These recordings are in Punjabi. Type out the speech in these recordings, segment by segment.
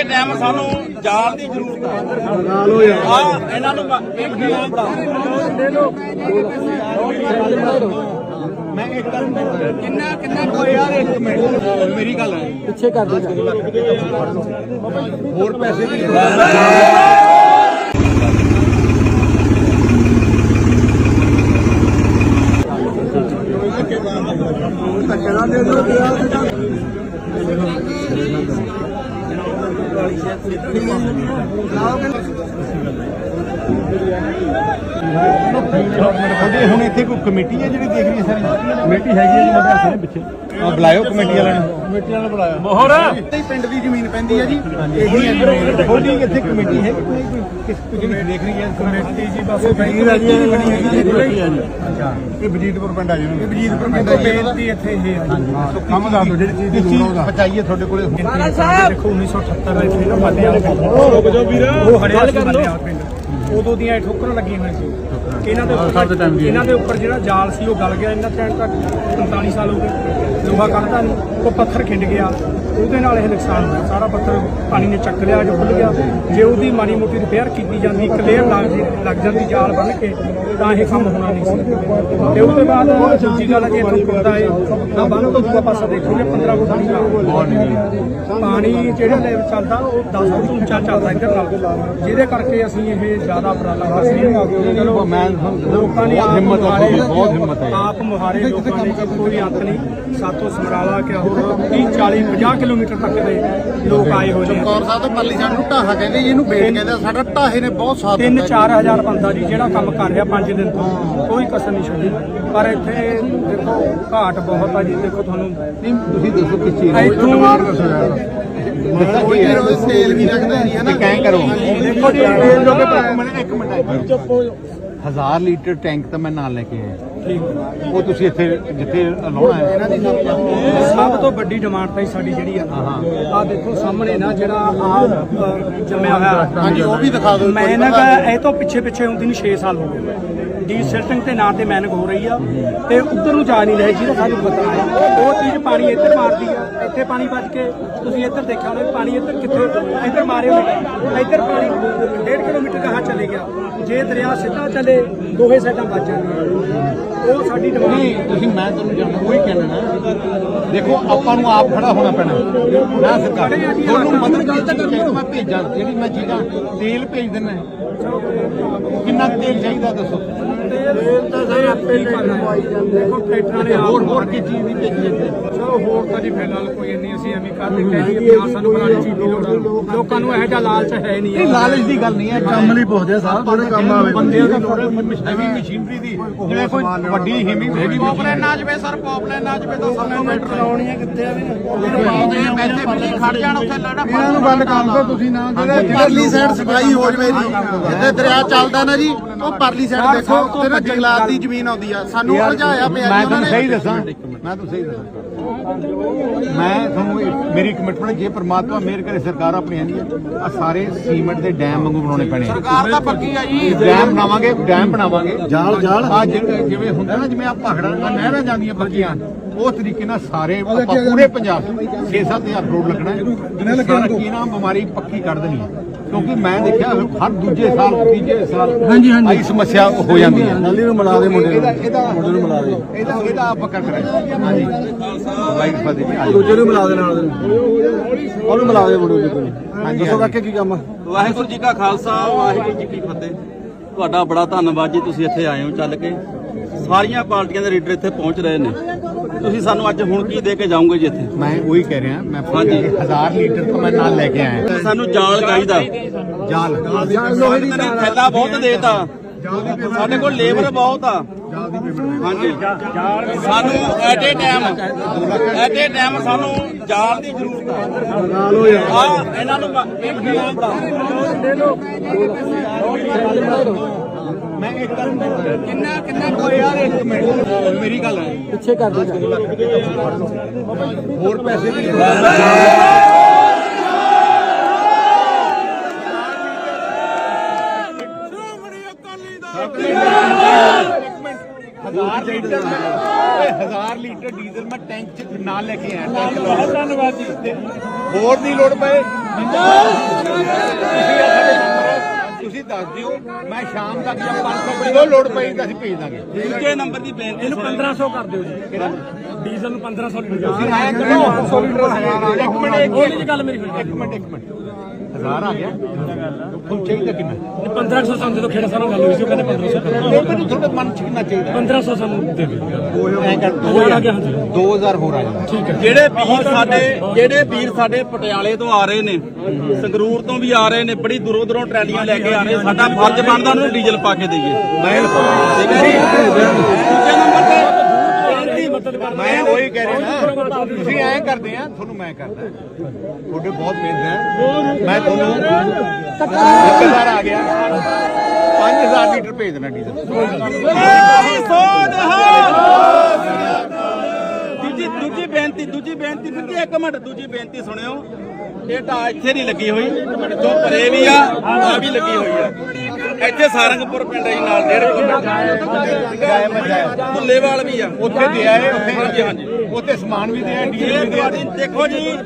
ਐਟੇ ਟਾਈਮ ਸਾਨੂੰ ਜਾਲ ਦੀ ਜ਼ਰੂਰਤ ਹੈ ਲਗਾ ਲਓ ਯਾਰ। ਆ ਇਹਨਾਂ ਨੂੰ ਇੱਕ ਨਾਮ ਬੜਾ ਮੈਂ ਇੱਕ ਗੱਲ ਕਿੰਨਾ ਕਿੰਨਾ ਕੋਈ ਯਾਰ ਇੱਕ ਮਿੰਟ ਮੇਰੀ ਗੱਲ ਹੈ ਪਿੱਛੇ ਕਰ ਦੇ ਹੋਰ ਪੈਸੇ ਦੀ ਧੱਕਾ ਦੇ ਦਿਓ। ਲਾਓਗੇ? ਤੁਹਾਡੇ ਹੁਣ ਇੱਥੇ ਕੋਈ ਕਮੇਟੀ ਹੈ ਜਿਹੜੀ ਦੇਖ ਰਹੀ ਹੈ ਸਾਰੀ? ਕਮੇਟੀ ਹੈਗੀ ਹੈ ਜੀ ਮੈਂ ਦੱਸ ਰਿਹਾ ਪਿੱਛੇ। ਆ ਬੁਲਾਇਓ ਕਮੇਟੀ ਵਾਲਿਆਂ ਨੂੰ। ਕਮੇਟੀ ਵਾਲਿਆਂ ਨੂੰ ਬੁਲਾਇਆ। ਮੋਹਰ। ਪਿੰਡ ਦੀ ਜ਼ਮੀਨ ਪੈਂਦੀ ਹੈ ਜੀ। ਇਹੀ ਹੈ ਤੁਹਾਡੀ ਇੱਥੇ ਕਮੇਟੀ ਹੈ ਕੋਈ ਕਿਸ ਜਿਹੜੀ ਦੇਖ ਰਹੀ ਹੈ? ਕਮੇਟੀ ਜੀ ਬਸ ਬਣੀ ਹੈ ਜੀ ਹੈ ਅੱਛਾ। ਇਹ ਬਜੀਤਪੁਰ ਪਿੰਡ ਆ ਜੀ। ਇਹ ਬਜੀਤਪੁਰ ਪਿੰਡ ਦਾ ਇੱਥੇ ਇਹ ਹੈ ਕੰਮ ਦੱਸ ਦਿਓ ਜਿਹੜੀ ਚੀਜ਼ ਦੀ ਲੋੜ ਪਚਾਈਏ ਤੁਹਾਡੇ ਕੋਲੇ? ਦੇਖੋ 1978 ਇੱਥੇ ਨਾ ਮੱਲੇ ਵਾਲੇ ਰੁਕ ਜਾਓ ਵੀਰ। ਉਹ ਹੜਿਆਲ ਕਰ ਪਿੰਡ। ਉਦੋਂ ਦੀਆਂ ਇਹ ਠੋਕਰਾਂ ਲੱਗੀਆਂ ਹੋਈਆਂ ਸੀ। ਇਹਨਾਂ ਦੇ ਉੱਪਰ ਇਹਨਾਂ ਦੇ ਉੱਪਰ ਜਿਹੜਾ ਜਾਲ ਸੀ ਉਹ ਗਲ ਗਿਆ। ਇਹਨਾਂ ਟਾਈਮ ਤੱਕ 45 ਸਾਲ ਹੋ ਗਏ। ਲੋਹਾ ਕੱਢਦਾ ਨਹੀਂ ਉਹ ਪੱਥਰ ਖਿੰਡ ਗਿਆ। ਉਹਦੇ ਨਾਲ ਇਹ ਨੁਕਸਾਨ ਹੋਇਆ। ਸਾਰਾ ਪੱਥਰ ਪਾਣੀ ਨੇ ਚੱਕ ਲਿਆ ਜੋ ਖੁੱਲ ਗਿਆ। ਜੇ ਉਹਦੀ ਮਾੜੀ ਮੋਟੀ ਰਿਪੇਅਰ ਕੀਤੀ ਜਾਂਦੀ ਇੱਕ ਲੇਅਰ ਲੱਗ ਜੀ ਲੱਗ ਜਾਂਦੀ ਜਾਲ ਬਣ ਕੇ ਤਾਂ ਇਹ ਕੰਮ ਹੋਣਾ ਨਹੀਂ ਸੀ। ਤੇ ਉਸ ਤੋਂ ਬਾਅਦ ਦੂਜੀ ਗੱਲ ਜੇ ਤੁਹਾਨੂੰ ਪਤਾ ਹੈ ਤਾਂ ਬੰਨ ਤੋਂ ਦੂਆ ਪਾਸਾ ਦੇਖੋਗੇ 15 ਫੁੱਟ ਦਾ ਪਾਣੀ ਜਿਹੜਾ ਲੈਵਲ ਚੱਲਦਾ ਉਹ 10 ਫੁੱਟ ਉੱਚਾ ਚੱਲਦਾ ਇੱਧਰ ਨਾਲ। ਜਿਹਦੇ ਕਰਕੇ ਅਸੀਂ ਇਹ ਜ਼ਿਆਦਾ ਉਪਰਾਲਾ ਕਰ ਹਾਂ। ਚਲੋ ਮੈਂ ਲੋਕਾਂ ਨੇ ਹਿੰਮਤ ਬਹੁਤ ਹਿੰਮਤ ਹੈ ਆਪ ਮੁਹਾਰੇ ਲੋਕਾਂ ਨੇ ਕੋਈ ਅੰਤ ਨਹੀਂ। ਸਾਤੋਂ ਸਮਰਾਲਾ ਕਿ ਹੋਰ 30 40 50 ਕਿਲੋਮੀਟਰ ਤੱਕ ਦੇ ਲੋਕ ਆਏ ਹੋਏ ਨੇ। ਚਮਕੌਰ ਸਾਹਿਬ ਤੋਂ ਪਰਲੀ ਸਾਨੂੰ ਢਾਹਾ ਕਹਿੰਦੇ ਜੀ ਇਹਨੂੰ ਬੇਟ ਕਹਿੰਦੇ ਆ। ਸਾਡਾ ਢਾਹੇ ਨੇ ਬਹੁਤ ਸਾਥ ਤਿੰਨ ਦਿੱਤਾ ਜੀ। ਚਾਰ ਹਜ਼ਾਰ ਬੰਦਾ ਜੀ ਜਿਹੜਾ ਕੰਮ ਕਰ ਰਿਹਾ 5 ਦਿਨ ਤੋਂ ਕੋਈ ਕਸਰ ਨਹੀਂ ਛੱਡੀ। ਪਰ ਇੱਥੇ ਦੇਖੋ ਘਾਟ ਬਹੁਤ ਆ ਜੀ। ਦੇਖੋ ਤੁਹਾਨੂੰ ਨਹੀਂ ਤੁਸੀਂ ਦੱਸੋ ਕਿਸ ਚੀਜ਼ ਇੱਥੋਂ ਕੋਈ ਰੋਜ਼ ਤੇਲ ਵੀ ਲੱਗਦਾ ਜੀ ਹੈ ਨਾ। ਕੈਂ ਕਰੋ। ਦੇਖੋ ਜੀ ਇਹ ਜੋ ਕਿ ਮਿੰਟ ਇੱਕ ਮਿੰਟ। ਹਜ਼ਾਰ ਲੀਟਰ ਟੈਂਕ ਤਾਂ ਮੈਂ ਨਾਲ ਲੈ ਕੇ ਆਇਆ। ਉਹ ਤੁਸੀਂ ਇੱਥੇ ਜਿੱਥੇ ਲਾਉਣਾ ਹੈ। ਇਹਨਾਂ ਦੀ ਸਭ ਤੋਂ ਵੱਡੀ ਡਿਮਾਂਡ ਤਾਂ ਸਾਡੀ ਜਿਹੜੀ ਆ। ਆ ਦੇਖੋ ਸਾਹਮਣੇ ਨਾ ਜਿਹੜਾ ਆ ਜੰਮਿਆ ਹੋਇਆ। ਹਾਂਜੀ ਉਹ ਵੀ ਦਿਖਾ ਦਿਓ। ਮੈਂ ਨਾ ਇਹ ਤੋਂ ਪਿੱਛੇ ਪਿੱਛੇ ਹੁੰਦੀ ਨੂੰ 6 ਸਾਲ ਹੋ ਗਏ। ਡੀ ਸਿਲਟਿੰਗ ਤੇ ਨਾਂ ਤੇ ਮੈਨਿੰਗ ਹੋ ਰਹੀ ਆ ਤੇ ਉੱਧਰ ਨੂੰ ਜਾ ਨਹੀਂ ਰਹੀ ਜਿਹਦਾ ਸਾਨੂੰ ਪਤਾ ਹੈ ਉਹ ਚੀਜ਼ ਪਾਣੀ ਇੱਧਰ ਮਾਰਦੀ ਆ ਇੱਥੇ ਪਾਣੀ ਵੱਜ ਕੇ ਤੁਸੀਂ ਇੱਧਰ ਦੇਖਿਆ ਹੋਣਾ ਪਾਣੀ ਇੱਧਰ ਕਿੱਥੇ ਇੱਧਰ ਮਾਰੇ ਹੋਏ ਇੱਧਰ ਪਾਣੀ 1.5 ਕਿਲੋਮੀਟਰ ਕਹਾਂ ਚਲੇ ਗਿਆ। ਜੇ ਦਰਿਆ ਸਿੱਧਾ ਚੱਲੇ ਦੋਹੇ ਸਾਈਡਾਂ ਵੱਜ ਜਾਂਦੀਆਂ। ਉਹ ਸਾਡੀ ਡਿਮਾਂਡ ਤੁਸੀਂ ਮੈਂ ਤੁਹਾਨੂੰ ਜਾਣਦਾ ਉਹੀ ਕਹਿਣਾ ਦੇਖੋ ਆਪਾਂ ਨੂੰ ਆਪ ਖੜਾ ਹੋਣਾ ਪੈਣਾ। ਨਾ ਸਰਕਾਰ ਤੁਹਾਨੂੰ ਮਦਦ ਕੀਤੀ ਚਾਹੀਦੀ ਮੈਂ ਭੇਜਾਂ ਜਿਹੜੀ ਮੈਂ ਚੀਜ਼ਾਂ ਤੇਲ ਭੇਜ ਦਿੰਦਾ। ਕਿੰਨਾ ਤੇਲ ਚਾਹੀਦਾ ਦੱਸੋ? ਤੇਲ ਤਾਂ ਸਰ ਆਪੇ ਹੀ ਦੇਖੋ ਟਰੈਕਟਰਾਂ ਨੇ ਹੋਰ ਹੋਰ ਕੀ ਚੀਜ਼ ਦੀ ਭੇਜੀ ਜਾਂਦੇ ਚਲੋ ਹੋਰ ਤਾਂ ਜੀ ਫਿਲਹਾਲ ਕੋਈ ਇੰਨੀ ਅਸੀਂ ਐਵੇਂ ਕਰ ਦਿੱਤੇ ਜੀ ਕਿ ਸਾਨੂੰ ਬਣਾਉਣੀ ਚੀਜ਼ ਦੀ ਲੋੜ ਆ। ਲੋਕਾਂ ਨੂੰ ਇਹੋ ਜਿਹਾ ਲਾਲਚ ਹੈ ਨਹੀਂ ਇਹ ਲਾਲਚ ਦੀ ਗੱਲ ਨਹੀਂ ਹੈ ਕੰਮ ਲਈ ਪੁੱਛਦੇ ਸਾਹਿਬ ਥੋੜੇ ਕੰਮ ਆਵੇ। ਬੰਦਿਆਂ ਦੀ ਲੋੜ ਹੈਵੀ ਮਸ਼ੀਨਰੀ ਦੀ। ਜਿਵੇਂ ਕੋਈ ਵੱਡੀ ਹਿਮੀ ਹੈਵੀ ਪੌਪਲੈਨ ਨਾ ਜਵੇ ਸਰ ਪੌਪਲੈਨ ਨਾ ਜਵੇ ਤਾਂ ਸਾਨੂੰ ਮੀਟਰ ਲਾਉਣੀ ਹੈ ਕਿੱਥੇ ਆ ਵੀ ਪੈਸੇ ਵੀ ਖੜ ਜਾਣ ਉੱਥੇ ਲੜਾ ਇਹਨਾਂ ਨੂੰ ਬੰਦ ਕਰ ਦਿਓ ਤੁਸੀਂ ਨਾ ਜਿਹੜੇ ਪਰਲੀ ਸਾਈਡ ਸਫ਼ਾਈ ਹੋ ਜਵੇ ਜੀ ਜਿੱਥੇ ਦਰਿਆ ਚੱਲਦਾ ਨਾ ਜੀ ਉਹ ਪਰਲੀ ਸਾਈਡ ਦੇਖੋ ਉੱਥੇ ਨਾ ਜੰਗਲਾਤ ਦੀ ਜ਼ਮੀਨ ਆਉਂਦੀ ਆ। ਸਾਨੂੰ ਉਲਝਾਇਆ ਪਿਆ ਜੀ ਮੈਂ ਉਹਨਾਂ ਤੁਹਾਨੂੰ ਨੇ ਸਹੀ ਦੱਸਾਂ। ਮੈਂ ਤੁਹਾਨੂੰ ਸਹੀ ਦੱਸਾਂ। ਮੈਂ ਤੁਹਾਨੂੰ ਮੇਰੀ ਕਮਿਟਮੈਂਟ ਜੇ ਪ੍ਰਮਾਤਮਾ ਮੇਰ ਕਰੇ ਸਰਕਾਰ ਆਪਣੀ ਆਂਦੀ ਆ ਸਾਰੇ ਸੀਮੈਂਟ ਦੇ ਡੈਮ ਵਾਂਗੂ ਬਣਾਉਣੇ ਪੈਣੇ ਆ। ਸਰਕਾਰ ਤਾਂ ਪੱਕੀ ਆ ਜੀ। ਡੈਮ ਬਣਾਵਾਂਗੇ ਡੈਮ ਬਣਾਵਾਂਗੇ। ਜਾਲ ਜਾਲ। ਆ ਜਿਵੇਂ ਹੁੰਦਾ ਨਾ ਜਿਵੇਂ ਆ ਭਾਖੜਾ ਆ ਨਹਿਰਾਂ ਜਾਂਦੀਆਂ ਪੱਕੀਆਂ ਉਸ ਤਰੀਕੇ ਨਾਲ ਸਾਰੇ ਪੂਰੇ ਪੰਜਾਬ 6-7000 ਕਰੋੜ ਲੱਗਣਾ ਹੈ। ਸਾਰਾ ਕੀ ਨਾਮ ਬਿਮਾਰੀ ਪੱਕੀ ਕੱਢ ਦੇਣੀ ਹੈ। ਕਿਉਂਕਿ ਮੈਂ ਦੇਖਿਆ ਹਰ ਦੂਜੇ ਸਾਲ ਤੀਜੇ ਸਾਲ ਹਾਂਜੀ ਹਾਂਜੀ। ਆਈ ਸਮੱਸਿਆ ਹੋ ਜਾਂਦੀ ਹੈ। ਨਾਲੀ ਨੂੰ ਮਿਲਾ ਦੇ ਮੁੰਡੇ ਨੂੰ। ਇਹਦਾ ਮੁੰਡੇ ਨੂੰ ਮਿਲਾ ਦੇ। ਇਹਦਾ ਇਹਦਾ ਆਪਾਂ ਕਰ ਕਰਾਂਗੇ ਹਾਂਜੀ। ਬਾਈਕ ਆਜੋ ਦੂਜੇ ਨੂੰ ਮਿਲਾ ਦੇ ਨਾਲ ਉਹਨੂੰ ਮਿਲਾ ਦੇ ਮੁੰਡੇ ਨੂੰ ਹਾਂਜੀ ਦੱਸੋ ਕਾਕੇ ਕੀ ਕੰਮ ਆ? ਵਾਹਿਗੁਰੂ ਜੀ ਕਾ ਖਾਲਸਾ ਵਾਹਿਗੁਰੂ ਜੀ ਕੀ ਫਤਿਹ। ਤੁਹਾਡਾ ਬੜਾ ਧੰਨਵਾਦ ਜੀ ਤੁਸੀਂ ਇੱਥੇ ਆਏ ਹੋ ਚੱਲ ਕੇ। ਸਾਰੀਆਂ ਪਾਰਟੀਆਂ ਦੇ ਲੀਡਰ ਇੱਥੇ ਪਹੁੰਚ ਰਹੇ ਨੇ। ਤੁਸੀਂ ਸਾਨੂੰ ਅੱਜ ਹੁਣ ਕੀ ਦੇ ਕੇ ਜਾਓਗੇ ਜੀ ਇੱਥੇ? ਮੈਂ ਉਹੀ ਕਹਿ ਰਿਹਾ ਮੈਂ ਹਾਂਜੀ। 1000 ਲੀਟਰ ਤਾਂ ਮੈਂ ਨਾਲ ਲੈ ਕੇ ਆਇਆ। ਸਾਨੂੰ ਜਾਲ ਚਾਹੀਦਾ। ਜਾਲ। ਲੋਹੇ ਦੀ ਥੈਲਾ ਬਹੁਤ ਦੇਤਾ। ਸਾਡੇ ਕੋਲ ਲੇਬਰ ਬਹੁਤ ਆ। ਹਾਂਜੀ। ਸਾਨੂੰ ਐਟੇ ਟਾਈਮ ਐਟੇ ਟਾਈਮ ਸਾਨੂੰ ਜਾਲ ਦੀ ਜ਼ਰੂਰਤ ਯਾਰ ਆ ਇਹਨਾਂ ਨੂੰ ਇੱਕ ਨਾਮ ਬੜਾ ਮੈਂ ਇੱਕ ਗੱਲ ਕਿੰਨਾ ਕਿੰਨਾ ਕੋਈ ਯਾਰ ਇੱਕ ਮਿੰਟ। ਮੇਰੀ ਗੱਲ ਹੈ। ਪਿੱਛੇ ਕਰ ਦੇ ਹੋਰ ਪੈਸੇ ਦੀ ਹਜ਼ਾਰ ਲੀਟਰ ਓਏ ਹਜ਼ਾਰ ਲੀਟਰ ਡੀਜ਼ਲ ਮੈਂ ਟੈਂਕ ਚ ਨਾਲ ਲੈ ਕੇ ਆਇਆ। ਟੈਂਕ ਬਹੁਤ ਧੰਨਵਾਦ ਜੀ। ਹੋਰ ਦੀ ਲੋੜ ਪਏ। ਦੱਸ ਦਿਓ ਮੈਂ ਸ਼ਾਮ ਤੱਕ ਜਾਂ 500 ਕਿਲੋ ਲੋਡ ਪਈ ਤਾਂ ਅਸੀਂ ਭੇਜ ਦਾਂਗੇ। ਦੂਜੇ ਨੰਬਰ ਦੀ ਬੇਨਤੀ ਇਹਨੂੰ 1500 ਕਰ ਦਿਓ ਜੀ। ਡੀਜ਼ਲ ਨੂੰ 1500 ਲੀਟਰ। ਤੁਸੀਂ ਆਇਆ ਕਰੋ। 500 ਲੀਟਰ ਇੱਕ ਮਿੰਟ ਇੱਕ ਉਹ ਨਹੀਂ ਗੱਲ ਮੇਰੀ ਹੋਈ ਇੱਕ ਮਿੰਟ ਇੱਕ ਮਿੰਟ। ਹਜ਼ਾਰ ਆ ਗਿਆ। ਤੁਹਾਨੂੰ ਚਾਹੀਦਾ ਕਿੰਨਾ? 1500 ਸਾਨੂੰ ਜਦੋਂ ਖੇੜਾ ਸਾਨੂੰ ਗੱਲ ਹੋਈ ਸੀ ਉਹ ਕਹਿੰਦੇ 1500 ਕਰ ਦਿਓ। ਉਹ ਮੈਨੂੰ ਤੁਹਾਡੇ ਮਨ ਚ ਕਿੰਨਾ ਚਾਹੀਦਾ? 1500 ਸਾਨੂੰ ਦੇ ਦਿਓ। ਐਂ ਕਰ ਹਜ਼ਾਰ ਆ ਗਿਆ ਹਾਂਜੀ। 2000 ਹੋਰ ਆ ਜਾਣਾ ਠੀਕ ਹੈ ਜਿਹੜੇ ਵੀਰ ਸਾਡੇ ਜਿਹੜੇ ਵੀਰ ਸਾਡੇ ਪਟਿਆਲੇ ਤੋਂ ਆ ਰਹੇ ਨੇ ਸੰਗਰੂਰ ਤੋਂ ਵੀ ਆ ਰਹੇ ਨੇ ਬੜੀ ਦੂਰੋਂ ਦੂਰੋਂ ਟਰਾਲੀਆਂ ਲੈ ਕੇ ਆ ਰਹੇ ਸਾਡਾ ਫਰਜ਼ ਬਣਦਾ ਉਹਨਾਂ ਨੂੰ ਡੀਜ਼ਲ ਪਾ ਕੇ ਦਈਏ। ਮੈਂ ਠੀਕ ਹੈ ਜੀ ਦੂਜੇ ਨੰਬਰ ਤੇ ਬੇਨਤੀ ਮਤਲਬ ਮੈਂ ਉਹੀ ਕਹਿ ਰਿਹਾ ਨਾ ਤੁਸੀਂ ਐਂ ਕਰਦੇ ਆ ਤੁਹਾਨੂੰ ਮੈਂ ਕਰਦਾ। ਤੁਹਾਡੇ ਬਹੁਤ ਮਿਹਨਤ ਹੈ। ਮੈਂ ਤੁਹਾਨੂੰ 1000 ਆ ਗਿਆ। 5000 ਲੀਟਰ ਭੇਜ ਦੇਣਾ ਡੀਜ਼ਲ ਦੂਜੀ ਦੂਜੀ ਬੇਨਤੀ ਦੂਜੀ ਬੇਨਤੀ ਫਿਰ ਇੱਕ ਮਿੰਟ ਦੂਜੀ ਬੇਨਤੀ ਸੁਣਿਓ। ਇਹ ਤਾਂ ਇੱਥੇ ਨਹੀਂ ਲੱਗੀ ਹੋਈ। ਜੋ ਪਰੇ ਵੀ ਆ ਆ ਵੀ ਲੱਗੀ ਹੋਈ ਆ। ਇੱਥੇ ਸਾਰੰਗਪੁਰ ਪਿੰਡ ਹੈ ਜੀ ਨਾਲ ਡੇਢ ਕਿਲੋਮੀਟਰ ਭੁੱਲੇਵਾਲ ਵੀ ਆ ਉੱਥੇ ਦੇ ਆਏ ਉੱਥੇ ਹਾਂਜੀ ਹਾਂਜੀ। ਉੱਥੇ ਸਮਾਨ ਵੀ ਦੇ ਆਏ ਇਹ ਵੀ ਦੇ ਆਏ ਦੇਖੋ ਜੀ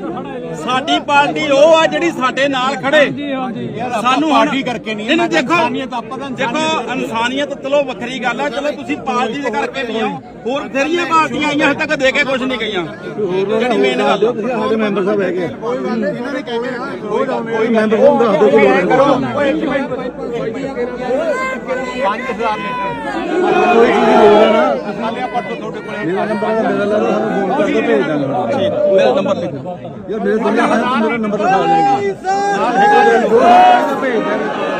ਸਾਡੀ ਪਾਰਟੀ ਉਹ ਆ ਜਿਹੜੀ ਸਾਡੇ ਨਾਲ ਖੜੇ। ਆਪਾਂ ਸਾਨੂੰ ਪਾਰਟੀ ਕਰਕੇ ਨਹੀਂ, ਤਾਂ ਦੇਖੋ ਆਪਾਂ ਦੇਖੋ ਇਨਸਾਨੀਅਤ ਚਲੋ ਵੱਖਰੀ ਗੱਲ ਆ। ਚਲੋ ਤੁਸੀਂ ਪਾਰਟੀ ਦੇ ਕਰਕੇ ਨਹੀਂ ਆਓ। ਹੋਰ ਬਥੇਰੀਆਂ ਪਾਰਟੀਆਂ ਆਈਆਂ ਹਜੇ ਤੱਕ ਦੇ ਕੇ ਕੁਝ ਨਹੀਂ ਗਈਆਂ। ਜਿਹੜੀ ਮੇਨ ਗੱਲ ਆ। ਸਾਡੇ ਮੈਂਬਰ ਸਾਹਿਬ ਹੈਗੇ। ਕੋਈ ਮੈਂਬਰ ਸਾਹਿਬ ਦੱਸ ਦਿਓ ਤੁਸੀਂ ਐਂ ਕਰੋ ਓਏ ਇੱਕ ਮਿੰਟ 5000 ਲੀਟਰ ਕੋਈ ਚੀਜ਼ ਲੋੜ ਹੈ ਨਾ। ਸਾਲਿਆ ਪਰਸੋਂ ਤੁਹਾਡੇ ਕੋਲੇ ਮੇਰਾ ਨੰਬਰ ਹੈ ਮੇਰਾ ਲਾ ਭੇਜ ਦਾਂਗੇ। ਮੇਰਾ ਨੰਬਰ ਲਿਖੋ ਯਾਰ ਮੇਰੇ ਦੋਨੇ ਮੇਰਾ ਨੰਬਰ ਲਿਖਾ ਦੋ ਭੇਜ ਦਾਂਗੇ।